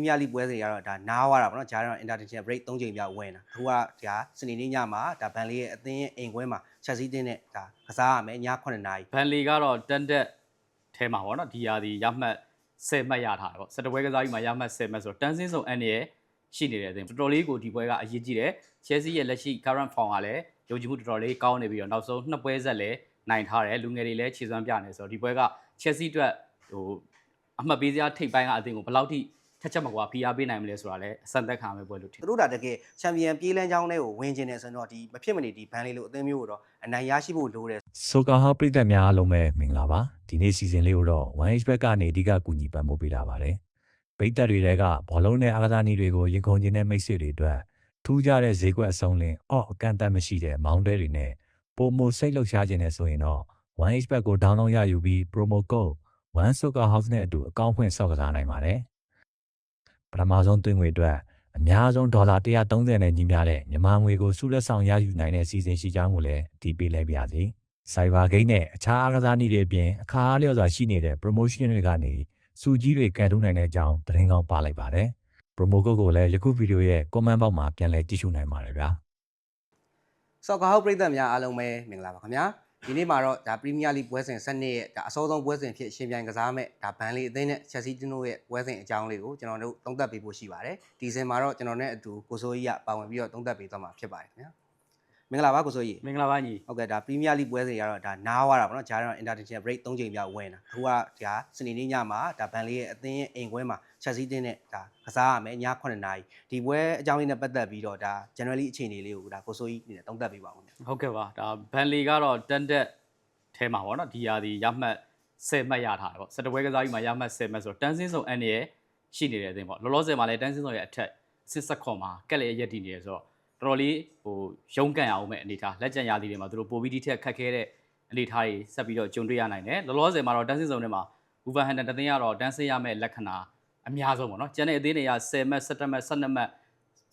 ပရီးမီးယားလိပွဲစဉ်ကတော့ဒါနားသွားတာပေါ့နော်ဂျာတော့ international break 3ချိန်မြောက်ဝင်တာအခုကဒါစနေနေ့ညမှာဒါဘန်လေးရဲ့အသင်းရဲ့အိမ်ခွဲမှာချက်စီးတင်းနဲ့ဒါကစားရမယ်ည9နာရီဘန်လီကတော့တန်တက်ထဲမှာပေါ့နော်ဒီဟာဒီရမှတ်10မှတ်ရထားတယ်ပေါ့စက်တပွဲကစားပြီးမှရမှတ်10မှတ်ဆိုတော့တန်းစင်းစုံအန်ရဲ့ရှိနေတဲ့အသင်းတော်တော်လေးကိုဒီပွဲကအရေးကြီးတယ် Chelsea ရဲ့လက်ရှိ current form ကလည်းယုံကြည်မှုတော်တော်လေးကောင်းနေပြီးတော့နောက်ဆုံးနှစ်ပွဲဆက်လည်းနိုင်ထားတယ်လူငယ်တွေလည်းခြေစွမ်းပြနေဆိုတော့ဒီပွဲက Chelsea အတွက်ဟိုအမှတ်ပေးစရာထိပ်ပိုင်းကအသင်းကိုဘယ်လောက်ထိ ထက်ချက်မကွာဖိအားပေးနိုင်မလဲဆိုတာလည်းအစံသက်ခံရမယ့်ပွဲလို့ထင်သူတို့ဒါတကယ်ချန်ပီယံပြေးလန်းချောင်းတွေကိုဝင်ကျင်နေဆိုတော့ဒီမဖြစ်မနေဒီဘန်လေးလိုအသင်းမျိုးကိုတော့အနိုင်ရရှိဖို့လိုတယ်ဆိုကာဟာပရိသတ်များအားလုံးပဲမင်္ဂလာပါဒီနေ့စီစဉ်လေးကိုတော့ 1H ဘက်ကနေအဓိကကူညီပံ့ပိုးပေးလာပါတယ်ပရိသတ်တွေတဲကဘောလုံးနဲ့အားကစားနည်းတွေကိုရင်ခုန်ခြင်းနဲ့မိတ်ဆွေတွေအတွက်ထူးခြားတဲ့ဈေးကွက်အစုံလင်အော့အကန့်အသတ်မရှိတဲ့မောင်းတဲတွေနဲ့ပုံမစိတ်လှုပ်ရှားခြင်းနဲ့ဆိုရင်တော့ 1H ဘက်ကို download ရယူပြီး promo code 1sokahouse နဲ့အတူအကောင့်ဖွင့်ဆောက်ကစားနိုင်ပါတယ် ပထမဆုံးသွင်းငွေအတွက်အများဆုံးဒေါ်လာ130နဲ့ညီမျှတဲ့မြန်မာငွေကိုစုလက်ဆောင်ရယူနိုင်တဲ့စီစဉ်ရှိကြောင်းကိုလည်းဒီပေးလိုက်ပါရစေ Cyber Game နဲ့အခြားအားကစားနည်းတွေအပြင်အခါအားလျော်စွာရှိနေတဲ့ promotion တွေကနေစုကြီးတွေကန်ထုတ်နိုင်တဲ့အကြောင်းသတင်းကောင်းပါလိုက်ပါတယ်။ promo code ကိုလည်းယခုဗီဒီယိုရဲ့ comment box မှာပြန်လည်ကြည့်ရှုနိုင်ပါတယ်ဗျာဆော့ကာဟောက်ပရိသတ်များအားလုံးပဲမင်္ဂလာပါခင်ဗျာ ဒီနေ့မှာတော့ဒါပရီးမီးယားလိပွဲစဉ်7နှစ်ရဲ့ဒါအစောဆုံးပွဲစဉ်ဖြစ်ရှင်ပြိုင်ကစားမဲ့ဒါဘန်လေးအသင်းနဲ့ချက်စီတင်းတို့ရဲ့ပွဲစဉ်အကြောင်းလေးကိုကျွန်တော်တို့သုံးသပ်ပေးဖို့ရှိပါတယ်ဒီစဉ်မှာတော့ကျွန်တော်နဲ့အတူကိုစိုးကြီးကပါဝင်ပြီးတော့သုံးသပ်ပေးသွားမှာဖြစ်ပါတယ်ခင်ဗျာမင်္ဂလာပါကိုစိုးကြီးမင်္ဂလာပါညီဟုတ်ကဲ့ဒါပရီးမီးယားလိပွဲစဉ်ကတော့ဒါနားသွားတာပေါ့နော်ဂျာတော့ international break 3ချိန်မြောက်ဝင်တာအခုကဒါစနေနေ့ညမှာဒါဘန်လေးရဲ့အသင်းရဲ့အိမ်ခွဲမှာချက်စီးတင်းနဲ့ဒါကစားရမယ်ည9နာရီဒီပွဲအကြောင်းလေးနဲ့ပတ်သက်ပြီးတော့ဒါ generally အခြေအနေလေးကိုဒါကိုစိုးကြီးအနေနဲ့သုံးသပ်ပေးပါဦးခင်ဗျာ ဟုတ်ကဲ့ပါဒါဘန်လီကတော့တန်တက်ထဲမှာပေါ့နော်ဒီဟာဒီရမှတ်10မှတ်ရထားတယ်ပေါ့စက်တပွဲကစားပြီးမှရမှတ်10မှတ်ဆိုတော့တန်းစင်းစုံအန်ရဲ့ရှိနေတဲ့အသင်းပေါ့လောလောဆယ်မှာလည်းတန်းစင်းစုံရဲ့အထက်စစ်ဆက်ခွန်မှာကက်လည်းရက်တည်နေရဆိုတော့တော်တော်လေးဟိုရုန်းကန်ရအောင်မဲ့အနေထားလက်ကျန်ရာသီတွေမှာသူတို့ပိုပြီးဒီထက်ခက်ခဲတဲ့အနေထားတွေဆက်ပြီးတော့ကြုံတွေ့ရနိုင်တယ်လောလောဆယ်မှာတော့တန်းစင်းစုံထဲမှာဘူဗန်ဟန်တန်တသင်းကတော့တန်းစင်းရမဲ့လက္ခဏာအများဆုံးပေါ့နော်ကျန်တဲ့အသင်းတွေက10မှတ်17မှတ်12မှတ်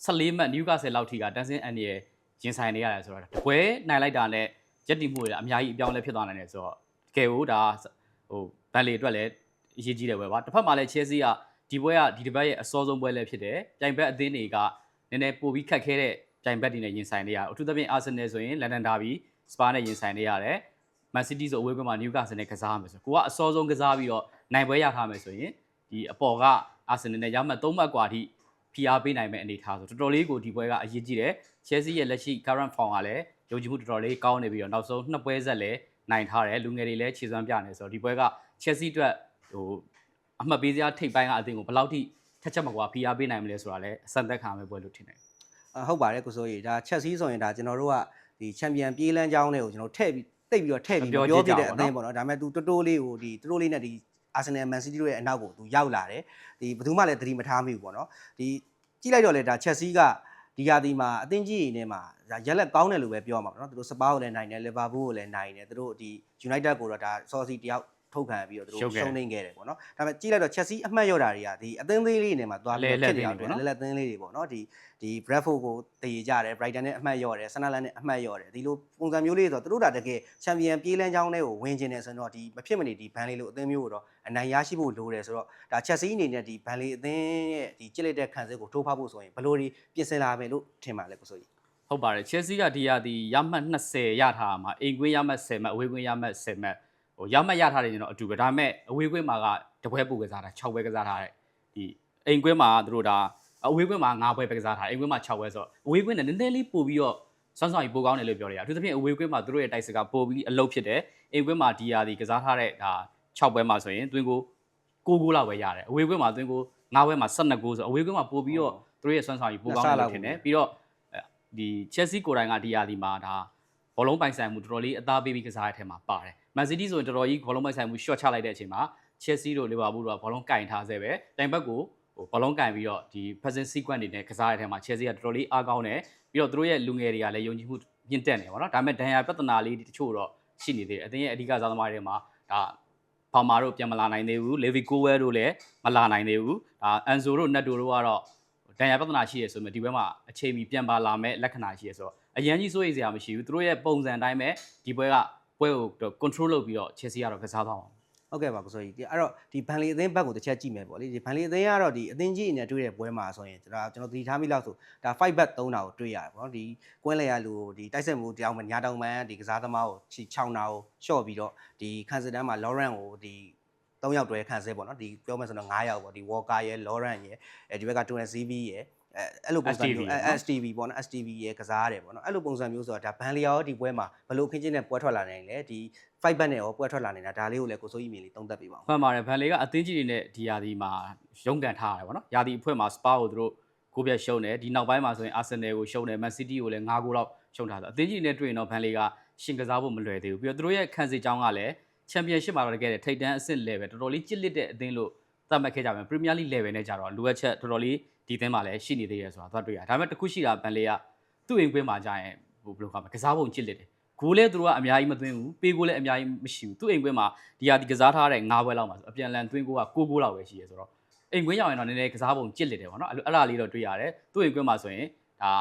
14မှတ်နယူကာဆယ်လောက်ထိကတန်းစင်းအန်ရဲ့ ရင်ဆိုင်နေရတယ်ဆိုတော့တပွဲနိုင်လိုက်တာနဲ့ရက်တည်မှုတွေအများကြီးအပြောင်းလဲဖြစ်သွားနိုင်တယ်ဆိုတော့တကယ်ကိုဒါဟိုဘန်လီအတွက်လည်းအရေးကြီးတယ်ပဲပါတစ်ဖက်မှာလည်း Chelsea ကဒီပွဲကဒီတစ်ပတ်ရဲ့အစောဆုံးပွဲလည်းဖြစ်တယ်ပြိုင်ဘက်အသင်းတွေကနည်းနည်းပိုပြီးခက်ခဲတဲ့ပြိုင်ဘက်တွေနဲ့ရင်ဆိုင်နေရတယ်အထူးသဖြင့် Arsenal ဆိုရင် London Derby Spurs နဲ့ရင်ဆိုင်နေရတယ် Man City ဆိုအဝေးကွင်းမှာ Newcastle နဲ့ကစားရမယ်ဆိုကိုကအစောဆုံးကစားပြီးတော့နိုင်ပွဲရထားမယ်ဆိုရင်ဒီအပေါ်က Arsenal နဲ့ရမှတ်3မှတ်กว่าထိ ဖိအားပေးနိုင်မဲ့အနေအထားဆိုတော်တော်လေးကိုဒီပွဲကအရေးကြီးတယ် Chelsea ရဲ့လက်ရှိ current form ကလည်းယုံကြည်မှုတော်တော်လေးကောင်းနေပြီးတော့နောက်ဆုံးနှစ်ပွဲဆက်လည်းနိုင်ထားတယ်လူငယ်တွေလည်းခြေစွမ်းပြနေဆိုတော့ဒီပွဲက Chelsea အတွက်ဟိုအမှတ်ပေးစရာထိပ်ပိုင်းကအသင်းကိုဘယ်လောက်ထိထက်ချက်မကွာဖိအားပေးနိုင်မလဲဆိုတာလည်းအစံသက်ခံရမယ့်ပွဲလို့ထင်တယ်အဟုတ်ပါတယ်ကိုစိုးကြီးဒါချက်စီးဆိုရင်ဒါကျွန်တော်တို့ကဒီချန်ပီယံပြေးလန်းချောင်းတွေကိုကျွန်တော်ထည့်ပြီးတိတ်ပြီးတော့ထည့်ပြီးမပြောပြောကြပြည့်ကြတဲ့အပါသဘူးင်းပေါ့နော်ဒါပေမဲ့ तू တိုးတိုးလေးကိုဒီတိုးတိုးလေးနဲ့ဒီ Arsenal Man City တို့ရဲ့အနောက်ကို तू ရောက်လာတယ်ဒီဘယ်သူမှလည်းသတိမထားမိဘူးပေါ့နော်ဒီကြည့်လိုက်တော့လေဒါချက်စီးကဒီဟာဒီမှာအသင်းကြီးတွေနဲ့မှာဒါရက်လက်ကောင်းတယ်လို့ပဲပြောမှာပေါ့နော်သူတို့စပါးကိုလည်းနိုင်တယ်လီဗာပူးကိုလည်းနိုင်တယ်သူတို့ဒီ United ကိုတော့ဒါဆော်စီတယောက် ထုတ်ခံပြီးတော့သူတို့ရှုံးနေခဲ့တယ်ပေါ့နော်ဒါပေမဲ့ကြည့်လိုက်တော့ချက်စီးအမှတ်ရတာတွေကဒီအသင်းသေးလေးတွေနဲ့မှာသွားပြီးဖြစ်နေအောင်တယ်လက်လက်သင်းလေးတွေပေါ့နော်ဒီဒီ Bradford ကိုတည်ကြတယ် Brighton နဲ့အမှတ်ရော့တယ် Sunderland နဲ့အမှတ်ရော့တယ်ဒီလိုပုံစံမျိုးလေးဆိုတော့သူတို့ဒါတကယ်ချန်ပီယံပြေးလန်းချောင်းတွေကိုဝင်ကျင်နေဆိုတော့ဒီမဖြစ်မနေဒီဘန်လေးလိုအသင်းမျိုးကိုတော့အနိုင်ရရှိဖို့လိုတယ်ဆိုတော့ဒါချက်စီးအနေနဲ့ဒီဘန်လေးအသင်းရဲ့ဒီကြစ်လက်တဲ့ခံစစ်ကိုထိုးဖောက်ဖို့ဆိုရင်ဘယ်လိုဒီပြင်ဆင်လာမယ်လို့ထင်ပါလဲကိုစိုးကြီးဟုတ်ပါတယ် Chelsea ကဒီရသည်ရမှတ်20ရထားတာမှာအိမ်ကွင်းရမှတ်10မှတ်အဝေးကွင်းရမှတ်10မှတ် ဟိုရမှတ်ရထားတယ်ကျွန်တော်အတူပဲဒါပေမဲ့အဝေးကွင်းမှာကတပွဲပိုကစားတာ6ပွဲကစားထားတယ်ဒီအိမ်ကွင်းမှာသူတို့ဒါအဝေးကွင်းမှာ9ပွဲပဲကစားထားတယ်အိမ်ကွင်းမှာ6ပွဲဆိုတော့အဝေးကွင်းနဲ့နည်းနည်းလေးပို့ပြီးတော့စွမ်းဆောင်ရည်ပိုကောင်းတယ်လို့ပြောရတယ်အထူးသဖြင့်အဝေးကွင်းမှာသူတို့ရဲ့တိုက်စကပိုပြီးအလုပ်ဖြစ်တယ်အိမ်ကွင်းမှာဒီရသည်ကစားထားတဲ့ဒါ6ပွဲမှာဆိုရင်တွင်းကို9ဂိုးလောက်ပဲရတယ်အဝေးကွင်းမှာတွင်းကို9ပွဲမှာ12ဂိုးဆိုအဝေးကွင်းမှာပိုပြီးတော့သူတို့ရဲ့စွမ်းဆောင်ရည်ပိုကောင်းတယ်လို့ထင်တယ်ပြီးတော့ဒီ Chelsea ကိုယ်တိုင်ကဒီယာဒီမှာဒါဘောလုံးပိုင်ဆိုင်မှုတော်တော်လေးအသားပေးပြီးကစားတဲ့အထက်မှာပါတယ်။ Man City ဆိုရင်တော်တော်ကြီးဘောလုံးပိုင်ဆိုင်မှု short ချလိုက်တဲ့အချိန်မှာ Chelsea တို့ Liverpool တို့ကဘောလုံးကင်ထားဆဲပဲ။တိုင်ဘက်ကိုဟိုဘောလုံးကင်ပြီးတော့ဒီ passing sequence တွေနဲ့ကစားတဲ့အထက်မှာ Chelsea ကတော်တော်လေးအားကောင်းတယ်။ပြီးတော့သူတို့ရဲ့လူငယ်တွေကလည်းယုံကြည်မှုမြင့်တက်နေပါတော့။ဒါပေမဲ့ဒဏ်ရာပြဿနာလေးတချို့တော့ရှိနေသေးတယ်။အသင်းရဲ့အဓိကစားသမားတွေမှာဒါဖောင်မာတို့ပြန်မလာနိုင်သေးဘူး။ Levi Colwill တို့လည်းမလာနိုင်သေးဘူး။ဒါ Enzo တို့ Neto တို့ကတော့ဒဏ်ရာပြဿနာရှိရဆိုမြဒီဘက်မှာအချိန်မီပြန်ပါလာမဲ့လက္ခဏာရှိရဆိုတော့အရန်ကြီးစိုးရိမ်စရာမရှိဘူးသူတို့ရဲ့ပုံစံအတိုင်းပဲဒီပွဲက ပွဲကို control လုပ်ပြီးတော့ Chelsea ကတော့ကစားသွားအောင်ဟုတ်ကဲ့ပါကိုစိုးကြီးဒီအဲ့တော့ဒီဘန်လီအသင်းဘက်ကိုတစ်ချက်ကြည့်မယ်ပေါ့လေဒီဘန်လီအသင်းကတော့ဒီအသင်းကြီးအနေနဲ့တွေ့တဲ့ပွဲမှာဆိုရင်ကျွန်တော်ကျွန်တော်သတိထားမိလို့ဆိုဒါ5 back 3တာကိုတွေ့ရတယ်ပေါ့နော်ဒီကွင်းလေရလူကိုဒီတိုက်ဆက်မှုတရားမှညာတောင်မှန်ဒီကစားသမားကိုချီ6နာကိုရှော့ပြီးတော့ဒီခန်စတန်မှာ Lawrence ကိုဒီ3ယောက်တွဲခန့်ဆဲပေါ့နော်ဒီပြောမယ်ဆိုတော့9ယောက်ပေါ့ဒီ Walker ရယ် Lawrence ရယ်အဲဒီဘက်က Tuan CV ရယ် အဲအဲ့လိုပုံစံမျိုး STV ပေါ့နော် STV ရယ်ကစားရတယ်ပေါ့နော်အဲ့လိုပုံစံမျိုးဆိုတာဒါဘန်လီယာရောဒီပွဲမှာဘလို့ခင်းချင်းနဲ့ပွဲထွက်လာနိုင်လဲဒီ fight back နဲ့ရောပွဲထွက်လာနေတာဒါလေးကိုလည်းကိုစိုးကြီးမြင်လေးသုံးသပ်ပေးပါဦးမှန်ပါတယ်ဗန်လေကအသင်းကြီးတွေနဲ့ဒီယာဒီမှာရုန်းကန်ထားရတယ်ဗောနော်ယာဒီအဖွဲ့မှာစပါကိုသူတို့ကိုပြတ်ရှုံးတယ်ဒီနောက်ပိုင်းမှာဆိုရင်အာဆင်နယ်ကိုရှုံးတယ်မန်စီးတီးကိုလည်း9ဂိုးလောက်ရှုံးထားတယ်အသင်းကြီးတွေနဲ့တွေ့ရင်တော့ဗန်လေကရှင်ကစားဖို့မလွယ်သေးဘူးပြီးတော့သူတို့ရဲ့ခံစီကြောင်းကလည်းချန်ပီယံရှစ်မှာတော့တကယ်ထိပ်တန်းအဆင့် level တော်တော်လေးကြစ်လစ်တဲ့အသင်းလို့သတ်မှတ်ခဲ့ကြမယ်ပရီးမီးယားလိ level နဲ့ကြတော့လိုအပ်ချက်တော်တော်လေး ဒီအသင်းမှာလည်းရှိနေသေးတယ်ဆိုတာသွားတွေ့ရတယ်ဒါပေမဲ့တစ်ခုရှိတာဗန်လေကသူ့အိမ်ကွင်းမှာကြာရင်ဟိုဘယ်လိုခေါ်မလဲကစားပုံကြစ်လစ်တယ်ဂိုးလဲသူတို့ကအများကြီးမသွင်းဘူးပေးဂိုးလဲအများကြီးမရှိဘူးသူ့အိမ်ကွင်းမှာဒီဟာဒီကစားထားတဲ့9ဘွဲလောက်မှာဆိုအပြန်လန်သွင်းဂိုးက9ဂိုးလောက်ပဲရှိရဲဆိုတော့အိမ်ကွင်းရောက်ရင်တော့နည်းနည်းကစားပုံကြစ်လစ်တယ်ပေါ့နော်အဲ့လိုအဲ့လားလေးတော့တွေ့ရတယ်သူ့အိမ်ကွင်းမှာဆိုရင်ဒါ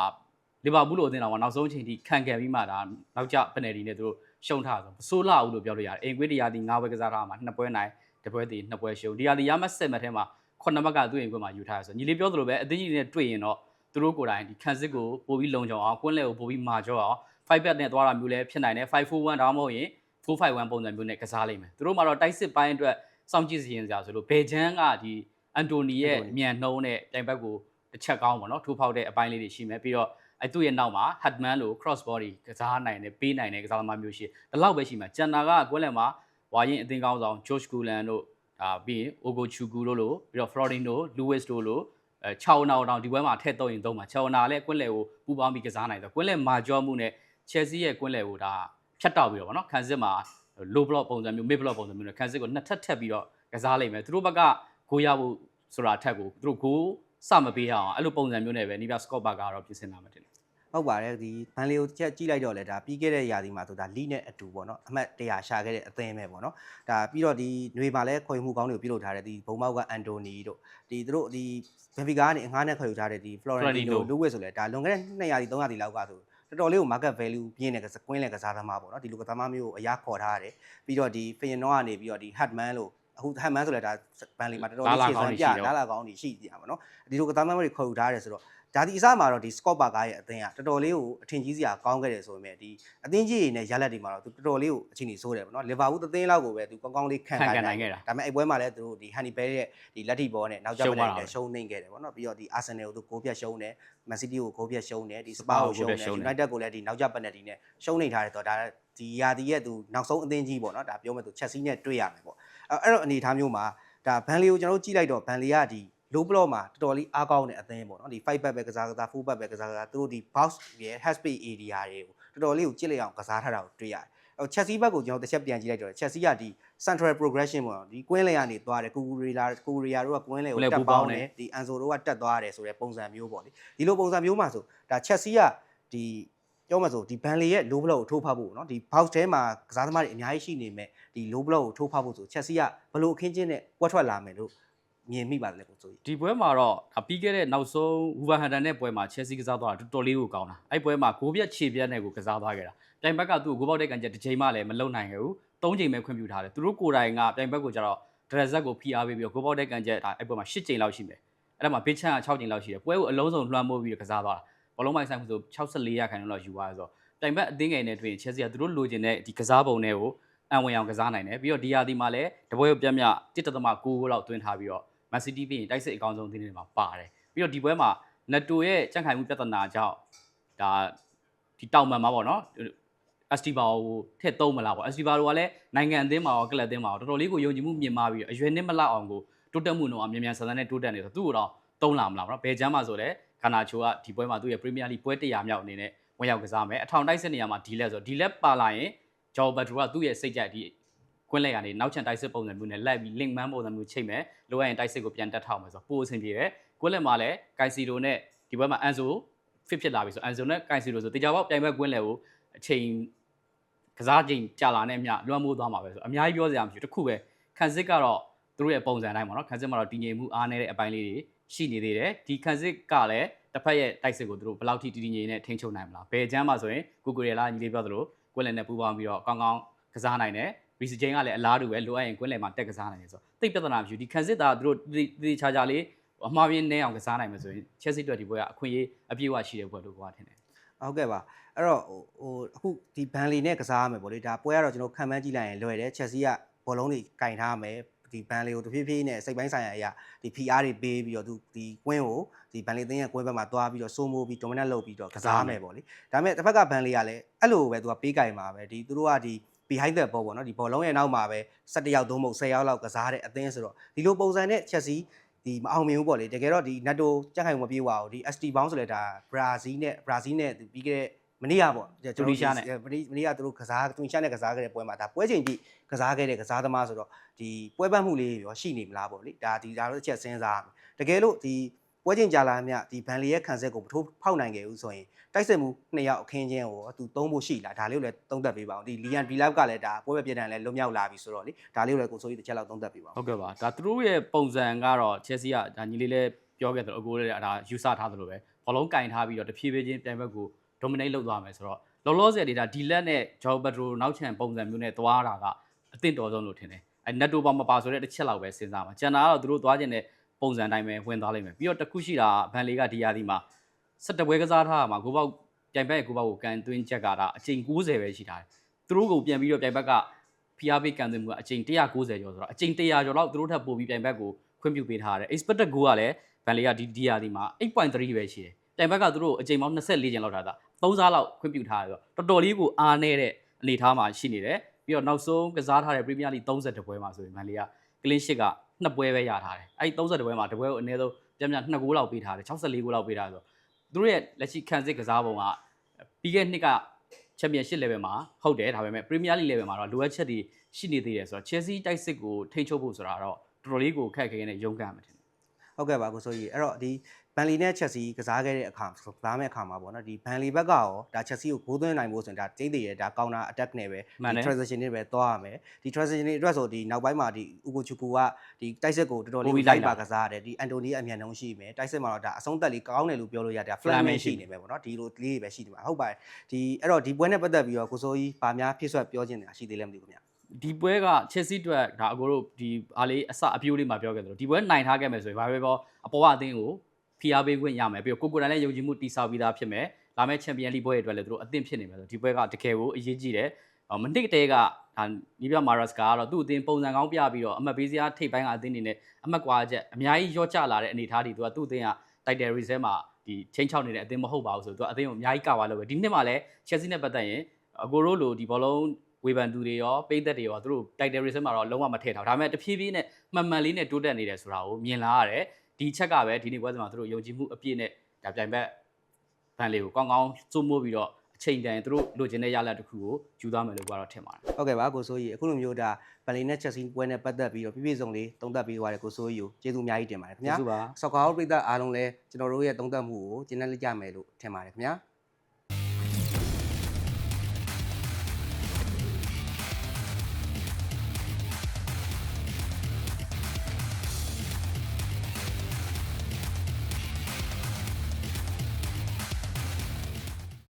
လီဗာပူးလိုအသင်းတော်ကနောက်ဆုံးအချိန်ထိခံခဲ့ပြီးမှဒါနောက်ကျပနယ်တီနဲ့သူတို့ရှုံးထားဆိုမဆိုးလာဘူးလို့ပြောလို့ရတယ်အိမ်ကွင်းတရားဒီ9ဘွဲကစားထားမှာနှစ်ပွဲနိုင်တစ်ပွဲတည်နှစ်ပွဲရှုံးဒီဟာဒီရမတ်ဆက်မှတ်ထဲမှာ ခုနှစ်မှတ်ကသူ့အိမ်ကွင်းမှာယူထားရဆိုညီလေးပြောသလိုပဲအသင်းကြီးတွေနဲ့တွေ့ရင်တော့သူတို့ကိုယ်တိုင်ဒီခံစစ်ကိုပို့ပြီးလုံခြုံအောင်ကွင်းလဲကိုပို့ပြီးမာကြောအောင်5 bet နဲ့သွားတာမျိုးလည်းဖြစ်နိုင်တယ်541ဒါမှမဟုတ်ရင်451ပုံစံမျိုးနဲ့ကစားလိမ့်မယ်သူတို့မှာတော့တိုက်စစ်ပိုင်းအတွက်စောင့်ကြည့်စီရင်စရာဆိုလို့ဘယ်ချမ်းကဒီအန်တိုနီရဲ့မြန်နှုံးနဲ့ပြိုင်ဘက်ကိုတစ်ချက်ကောင်းပါတော့ထိုးဖောက်တဲ့အပိုင်းလေးတွေရှိမယ်ပြီးတော့အဲ့သူ့ရဲ့နောက်မှာ Hatman လို့ cross body ကစားနိုင်တယ်ပေးနိုင်တယ်ကစားသမားမျိုးရှိတယ်ဒီလောက်ပဲရှိမှာကျန်တာကကွင်းလယ်မှာဝါရင်အသင်းကောင်းဆောင် George Gulan တို့ ဒါပြီးရင် Ogo Chuku တို့လို့ပြီးတော့ Florentino Lewis တို့လို့အဲ6နောက်တောင်ဒီဘွဲမှာထည့်တော့ရင်သုံးမှာ6နာလည်းကွင်းလယ်ကိုပူပေါင်းပြီးကစားနိုင်တယ်ကွင်းလယ်မာကျော်မှုနဲ့ Chelsea ရဲ့ကွင်းလယ်ကိုဒါဖြတ်တောက်ပြီးတော့ဗောနော်ခံစစ်မှာ low block ပုံစံမျိုး mid block ပုံစံမျိုးနဲ့ခံစစ်ကိုနှစ်ထပ်ထပ်ပြီးတော့ကစားလိုက်မယ်သူတို့ဘက်ကဂိုးရဖို့ဆိုတာအထက်ကိုသူတို့ဂိုးစမပေးအောင်အဲ့လိုပုံစံမျိုးနဲ့ပဲနီးပြစကော့ဘာကတော့ပြင်ဆင်တာမှတင်တယ် ဟုတ်ပါတယ်ဒီဘန်လီကိုချက်ကြည့်လိုက်တော့လေဒါပြီးခဲ့တဲ့ရာသီမှာဆိုဒါလိနဲ့အတူပေါ့နော်အမှတ်100ရှာခဲ့တဲ့အသင်းပဲပေါ့နော်ဒါပြီးတော့ဒီຫນွေမှာလည်းခွေမှုကောင်းတွေကိုပြုလုပ်ထားတဲ့ဒီဘုံမောက်ကအန်တိုနီတို့ဒီသူတို့ဒီဘန်ဖီကာကနေအငှားနဲ့ခွေယူထားတဲ့ဒီဖလော်ရန်တီနိုလူဝစ်ဆိုလေဒါလွန်ခဲ့တဲ့200ရာသီ300ရာသီလောက်ကဆိုတော်တော်လေးကို market value ပြင်းတဲ့ကစားကွင်းလဲကစားသမားပေါ့နော်ဒီလူကစားသမားမျိုးကိုအရခေါ်ထားရတယ်ပြီးတော့ဒီ Feyenoord ကနေပြီးတော့ဒီ Hatman လို့အခုဟမ်မန်ဆိုလဲဒါဘန်လီမှာတော်တော်လေးခြေစမ်းပြလာလာကောင်းနေရှိကြပါဘောနော်ဒီလိုကစားသမားတွေခေါ်ယူထားရတယ်ဆိုတော့ ဒါဒီအစမှာတော့ဒီ Scott Parker ရဲ့အသင်းကတော်တော်လေးကိုအထင်ကြီးစရာကောင်းခဲ့တယ်ဆိုပေမဲ့ဒီအသင်းကြီးတွေနဲ့ရလက်တွေမှာတော့သူတော်တော်လေးကိုအချိန်ကြီးဆိုးတယ်ပေါ့နော်လီဗာပူးသင်းလောက်ကိုပဲသူကောင်းကောင်းလေးခံနိုင်ခဲ့တာဒါပေမဲ့အဲ့ပွဲမှာလည်းသူတို့ဒီ Honey Bell ရဲ့ဒီလက်ထိဘောနဲ့နောက်ကျပနေနဲ့ရှုံးနေခဲ့တယ်ပေါ့နော်ပြီးတော့ဒီ Arsenal ကိုသူဂိုးပြတ်ရှုံးတယ် Man City ကိုဂိုးပြတ်ရှုံးတယ်ဒီ Spa ကိုရှုံးတယ် United ကိုလည်းဒီနောက်ကျပနေတီနဲ့ရှုံးနေထားတယ်ဆိုတော့ဒါဒီယာဒီရဲ့သူနောက်ဆုံးအသင်းကြီးပေါ့နော်ဒါပြောမယ်သူ Chelsea နဲ့တွေ့ရမယ်ပေါ့အဲ့တော့အနေထားမျိုးမှာဒါဘန်လီကိုကျွန်တော်တို့ကြည့်လိုက်တော့ဘန်လီကဒီ low block မှာတော်တော်လေးအားကောင်းတဲ့အသင်းပေါ့နော်ဒီ5 back ပဲကစားကစား4 back ပဲကစားကစားသူတို့ဒီ box ရဲ့ half space area တွေကိုတော်တော်လေးကိုကြည့်လိုက်အောင်ကစားထားတာကိုတွေ့ရတယ်။အော် Chelsea ဘက်ကိုကျွန်တော်တစ်ချက်ပြန်ကြည့်လိုက်တော့ Chelsea ကဒီ central progression ပေါ့နော်ဒီကွင်းလေကနေသွားတယ်ကူကူရီလာကူရီယာတို့ကကွင်းလေကိုတက်ပေါင်းတယ်ဒီ Anzo တို့ကတက်သွားတယ်ဆိုတဲ့ပုံစံမျိုးပေါ့လေဒီလိုပုံစံမျိုးမှာဆိုဒါ Chelsea ကဒီပြောမှဆိုဒီဘန်လီရဲ့ low block ကိုထိုးဖောက်ဖို့เนาะဒီ box ထဲမှာကစားသမားတွေအများကြီးရှိနေမဲ့ဒီ low block ကိုထိုးဖောက်ဖို့ဆို Chelsea ကဘလို့အခင်းချင်းနဲ့ကွက်ထွက်လာမယ်လို့ မြင်မိပါတယ်ကိုဆိုကြီးဒီပွဲမှာတော့ဒါပြီးခဲ့တဲ့နောက်ဆုံးဝူဗန်ဟန်တန်နဲ့ပွဲမှာ Chelsea ကစားသွားတာတော်တော်လေးကိုကောင်းတာအဲ့ပွဲမှာဂိုးပြတ်ခြေပြတ်နဲ့ကိုကစားသွားခဲ့တာပြိုင်ဘက်ကသူ့ကိုဂိုးပေါက်တဲ့ကန်ချက်တစ်ချိန်မှလည်းမလုံနိုင်ခဲ့ဘူးသုံးချိန်ပဲခွင့်ပြုထားတယ်သူတို့ကိုယ်တိုင်ကပြိုင်ဘက်ကိုကျတော့ဒရက်ဇက်ကိုဖိအားပေးပြီးတော့ဂိုးပေါက်တဲ့ကန်ချက်ဒါအဲ့ပွဲမှာ၈ချိန်လောက်ရှိမယ်အဲ့ဒါမှာဘေးချန်က6ချိန်လောက်ရှိတယ်ပွဲကိုအလုံးစုံလွှမ်းမိုးပြီးတော့ကစားသွားတာဘလုံးမိုင်ဆိုင်မှုဆို64ရာခိုင်နှုန်းလောက်ယူသွားဆိုတော့ပြိုင်ဘက်အသင်းငယ်နဲ့တွေ့ရင် Chelsea ကသူတို့လိုချင်တဲ့ဒီကစားပုံတွေကိုအံဝင်အောင်ကစားနိုင်တယ်ပြီးတော့ဒီယာဒီမှာလည်းတပွဲကိုပြတ်မြ1.9ဂိုးလောက်တွင်းထားပြီးတော့ Man City ပြီးရင်တိုက်စစ်အကောင်းဆုံးအသင်းတွေမှာပါတယ်ပြီးတော့ဒီပွဲမှာနက်တိုရဲ့ကြန့်ခိုင်မှုပြဿနာကြောင့်ဒါဒီတောင်မှန်မှာပေါ့နော်အစတီဘာကိုထည့်သုံးမလားပေါ့အစတီဘာတို့ကလည်းနိုင်ငံအသင်းမှာရောကလပ်အသင်းမှာရောတော်တော်လေးကိုယုံကြည်မှုမြင်မာပြီးအရွယ်နှစ်မလောက်အောင်ကိုတိုးတက်မှုတော့အမြန်မြန်ဆန်ဆန်နဲ့တိုးတက်နေဆိုသူ့ကိုတော့သုံးလာမလားပေါ့နော်ဘယ်ချမ်းမှာဆိုလဲခန္ဓာချိုကဒီပွဲမှာသူ့ရဲ့ Premier League ပွဲ100မြောက်အနေနဲ့ဝင်ရောက်ကစားမယ်အထောင်တိုက်စစ်နေရာမှာဒီလက်ဆိုဒီလက်ပါလာရင်ဂျော်ဘတ်ထရူကသူ့ရဲ့စိတ်ကြိုက်ဒီ ကွင်းလက်ကနေနောက်ချန်တိုက်စစ်ပုံစံမျိုးနဲ့လိုက်ပြီး link man ပုံစံမျိုးချိန်မယ်လိုအပ်ရင်တိုက်စစ်ကိုပြန်တက်ထောက်မယ်ဆိုတော့ပိုအဆင်ပြေတယ်ကွင်းလက်မှာလည်းကိုင်စီရိုနဲ့ဒီဘက်မှာအန်ဆို fit ဖြစ်လာပြီဆိုအန်ဆိုနဲ့ကိုင်စီရိုဆိုတေချာပေါက်ပြိုင်ဘက်ကွင်းလက်ကိုအချိန်ကစားချိန်ကြာလာနဲ့အမျှလွှမ်းမိုးသွားမှာပဲဆိုအများကြီးပြောစရာမရှိဘူးတစ်ခုပဲခန်းစစ်ကတော့သူတို့ရဲ့ပုံစံတိုင်းပေါ့နော်ခန်းစစ်မှာတော့တည်ငြိမ်မှုအားနည်းတဲ့အပိုင်းလေးတွေရှိနေသေးတယ်ဒီခန်းစစ်ကလည်းတစ်ဖက်ရဲ့တိုက်စစ်ကိုသူတို့ဘယ်လောက်ထိတည်တည်ငြိမ်နဲ့ထိန်းချုပ်နိုင်မလားဘယ်ချမ်းမှာဆိုရင်ကိုကိုရီလာညီလေးပြောသလိုကွင်းလက်နဲ့ပူးပေါင်းပြီးတော့ကောင်းကောင်းကစားနိုင်တယ် Reece James ကလည်းအလားတူပဲလိုအပ်ရင်ကွင်းလယ်မှာတက်ကစားနိုင်တယ်ဆိုတော့တိတ်ပြဿနာမရှိဘူးဒီခံစစ်သားသူတို့ဒီဒီချာချာလေးအမှားပြင်းနေအောင်ကစားနိုင်မယ်ဆိုရင် Chelsea အတွက်ဒီပွဲကအခွင့်အရေးအပြည့်အဝရှိတဲ့ပွဲလို့ကိုကထင်တယ်ဟုတ်ကဲ့ပါအဲ့တော့ဟိုဟိုအခုဒီဘန်လီနဲ့ကစားရမယ်ပေါ့လေဒါပွဲကတော့ကျွန်တော်ခံမှန်းကြည့်လိုက်ရင်လွယ်တယ်ချက်စီကဘောလုံးတွေကင်ထားမယ်ဒီဘန်လီကိုတဖြည်းဖြည်းနဲ့စိတ်ပိုင်းဆိုင်ရာအရာဒီ PR တွေပေးပြီးတော့သူဒီကွင်းကိုဒီဘန်လီသင်းရဲ့ကွင်းဘက်မှာသွားပြီးတော့စိုးမိုးပြီး dominant လုပ်ပြီးတော့ကစားမယ်ပေါ့လေဒါပေမဲ့တစ်ဖက်ကဘန်လီကလည်းအဲ့လိုပဲသူကပေးကင်မှာပဲဒီသူတို့ကဒီ behind the ball ပေါ့နော်ဒီဘောလုံးရဲ့နောက်မှာပဲ17ယောက်သုံးမဟုတ်10ယောက်လောက်ကစားတဲ့အသင်းဆိုတော့ဒီလိုပုံစံနဲ့ချက်စီဒီမအောင်မြင်ဘူးပေါ့လေတကယ်တော့ဒီ NATO ကြက်ခိုင်မပြေးပါဘူးဒီ ST bound ဆိုလဲဒါဘရာဇီးနဲ့ဘရာဇီးနဲ့ပြီးခဲ့တဲ့မနေ့ကပေါ့မနေ့မနေ့ကသူတို့ကစားတူနီရှာနဲ့ကစားခဲ့တဲ့ပွဲမှာဒါပွဲချိန်ကြီးကစားခဲ့တဲ့ကစားသမားဆိုတော့ဒီပွဲပတ်မှုလေးရောရှိနေမလားပေါ့လေဒါဒီဒါတော့အချက်စဉ်းစားတကယ်လို့ဒီ ပွဲချိန်ကြာလာမြဒီဘန်လီရဲ့ခံဆက်ကိုမထိုးဖောက်နိုင်ခဲ့ဘူးဆိုရင်တိုက်စစ်မှုနှစ်ယောက်အခင်းချင်းကိုသူသုံးဖို့ရှိလားဒါလေးကိုလည်းသုံးသပ်ပေးပါအောင်ဒီလီယန်ဒီလောက်ကလည်းဒါပွဲပဲပြည်တယ်လည်းလွတ်မြောက်လာပြီဆိုတော့လေဒါလေးကိုလည်းကိုစိုးကြီးတစ်ချက်လောက်သုံးသပ်ပေးပါဦးဟုတ်ကဲ့ပါဒါသူတို့ရဲ့ပုံစံကတော့ Chelsea ကဒါညီလေးလည်းပြောခဲ့တယ်လို့အကိုလည်းဒါယူဆထားသလိုပဲဘောလုံးကင်ထားပြီးတော့တဖြည်းဖြည်းချင်းပြိုင်ဘက်ကို dominate လုပ်သွားမယ်ဆိုတော့လောလောဆယ်တွေကဒီလက်နဲ့ Joao Pedro နောက်ချန်ပုံစံမျိုးနဲ့သွားတာကအသင့်တော်ဆုံးလို့ထင်တယ်အဲ netto ပါမပါဆိုတဲ့တစ်ချက်လောက်ပဲစဉ်းစားမှာကျန်တာကတော့သူတို့သွားခြင်းတဲ့ ပုံစံတိုင်းပဲဝင်သွားလိမ့်မယ်ပြီးတော့တစ်ခုရှိတာဗန်လီကဒီယာဒီမှာ17ပွဲကစားထားတာမှာကိုပေါက်ပြိုင်ဘက်ရဲ့ကိုပေါက်ကိုကန်သွင်းချက်ကဒါအချိန်90ပဲရှိထားတယ်သူတို့ကိုပြန်ပြီးတော့ပြိုင်ဘက်က PR ပေးကန်သွင်းမှုကအချိန်190ကျော်ဆိုတော့အချိန်100ကျော်လောက်သူတို့ထပ်ပို့ပြီးပြိုင်ဘက်ကိုခွင့်ပြုပေးထားရတယ် expected goal ကလည်းဗန်လီကဒီဒီယာဒီမှာ8.3ပဲရှိတယ်ပြိုင်ဘက်ကသူတို့အချိန်ပေါင်း24ကျင်လောက်ထားတာ3စားလောက်ခွင့်ပြုထားတယ်ဆိုတော့တော်တော်လေးကိုအားနေတဲ့အနေအထားမှာရှိနေတယ်ပြီးတော့နောက်ဆုံးကစားထားတဲ့ Premier League 30ပွဲမှာဆိုရင်ဗန်လီက clean sheet က 2ပွဲပဲရထားတယ်အဲ့ဒီ30ပွဲမှာတစ်ပွဲကိုအနည်းဆုံးပြန်ပြန်2ဂိုးလောက်ပေးထားတယ်64ဂိုးလောက်ပေးထားတယ်ဆိုတော့သူတို့ရဲ့လက်ရှိခံစစ်ကစားပုံကပြီးခဲ့နှစ်က Championship level မှာဟုတ်တယ်ဒါပေမဲ့ Premier League level မှာတော့လိုအပ်ချက်တွေရှိနေသေးတယ်ဆိုတော့ Chelsea တိုက်စစ်ကိုထိန်းချုပ်ဖို့ဆိုတာတော့တော်တော်လေးကိုခက်ခဲနေရုန်းကန်မှထင်တယ်ဟုတ်ကဲ့ပါကိုစိုးကြီးအဲ့တော့ဒီ ဘန်လီနဲ့ချက်စီကစားခဲ့တဲ့အခါကစားမဲ့အခါမှာပေါ့နော်ဒီဘန်လီဘက်ကရောဒါချက်စီကိုဂိုးသွင်းနိုင်ဖို့ဆိုရင်ဒါကျိန်းတည်ရဲ့ဒါကောင်တာ attack နဲ့ပဲဒီ transition တွေပဲသွားရမယ်ဒီ transition တွေအတွက်ဆိုဒီနောက်ပိုင်းမှာဒီဥကိုချူကူကဒီတိုက်စစ်ကိုတော်တော်လေးလိုက်ပါကစားရတယ်ဒီအန်တိုနီအမြန်နှုံးရှိမယ်တိုက်စစ်မှာတော့ဒါအဆုံးသက်လေးကောင်းတယ်လို့ပြောလို့ရတယ် flamen ရှိနေမယ်ပေါ့နော်ဒီလိုလေးတွေပဲရှိနေမှာဟုတ်ပါတယ်ဒီအဲ့တော့ဒီပွဲနဲ့ပတ်သက်ပြီးတော့ကိုစိုးကြီးဗာများဖြစ်ဆွက်ပြောခြင်းတယ်ရှိသေးလဲမသိဘူးခင်ဗျဒီပွဲက Chelsea အတွက်ဒါအကိုတို့ဒီအားလေးအစအပြိုးလေးမှာပြောခဲ့တယ်လို့ဒီပွဲနိုင်ထားခဲ့မယ်ဆိုရင်ဘာပဲပေါ့အပေါ်ကအသင်းကို ဖိအားပေးခွင့်ရမယ်ပြီးတော့ကိုကိုတိုင်လည်းယုံကြည်မှုတည်ဆောက်ပြီးသားဖြစ်မယ်လာမယ့်ချန်ပီယံလိပွဲတွေအတွက်လည်းသူတို့အသင့်ဖြစ်နေမယ်ဆိုဒီပွဲကတကယ်ကိုအရေးကြီးတယ်မနစ်တဲကဒါနီးပြမာရတ်စကတော့သူ့အသင်းပုံစံကောင်းပြပြီးတော့အမှတ်ပေးစရာထိပ်ပိုင်းကအသင်းနေနဲ့အမှတ်ကွာချက်အများကြီးရော့ကျလာတဲ့အနေအထားတွေသူကသူ့အသင်းက title reserve မှာဒီချင်းချောက်နေတဲ့အသင်းမဟုတ်ပါဘူးဆိုတော့သူကအသင်းကိုအများကြီးကဝါလို့ပဲဒီနှစ်မှာလည်း Chelsea နဲ့ပတ်သက်ရင်အကိုတို့လိုဒီဘောလုံးဝေဖန်သူတွေရောပိတ်သက်တွေရောသူတို့ title race မှာတော့လုံးဝမထည့်ထားဘူးဒါပေမဲ့တဖြည်းဖြည်းနဲ့မှန်မှန်လေးနဲ့တိုးတက်နေတယ်ဆိုတာကိုမြင်လာရတယ် ဒီချက်ကပဲဒီနေ့ပွဲစဉ်မှာသူတို့ယုံကြည်မှုအပြည့်နဲ့ဒါပြိုင်ဘက်ဖန်လေးကိုကောင်းကောင်းစိုးမိုးပြီးတော့အချိန်တန်သူတို့လိုချင်တဲ့ရလဒ်တစ်ခုကိုယူသွားမယ်လို့ကတော့ထင်ပါတယ်ဟုတ်ကဲ့ပါကိုစိုးကြီးအခုလိုမျိုးဒါဘန်လီနဲ့ချက်စီပွဲနဲ့ပတ်သက်ပြီးတော့ပြည့်ပြည့်စုံလေးသုံးသပ်ပေးသွားတယ်ကိုစိုးကြီးကိုကျေးဇူးအများကြီးတင်ပါတယ်ခင်ဗျာကျေးဇူးပါဆော့ကာအောက်ပရိသတ်အားလုံးလည်းကျွန်တော်တို့ရဲ့သုံးသပ်မှုကိုကျင်းနေကြမယ်လို့ထင်ပါတယ်ခင်ဗျာ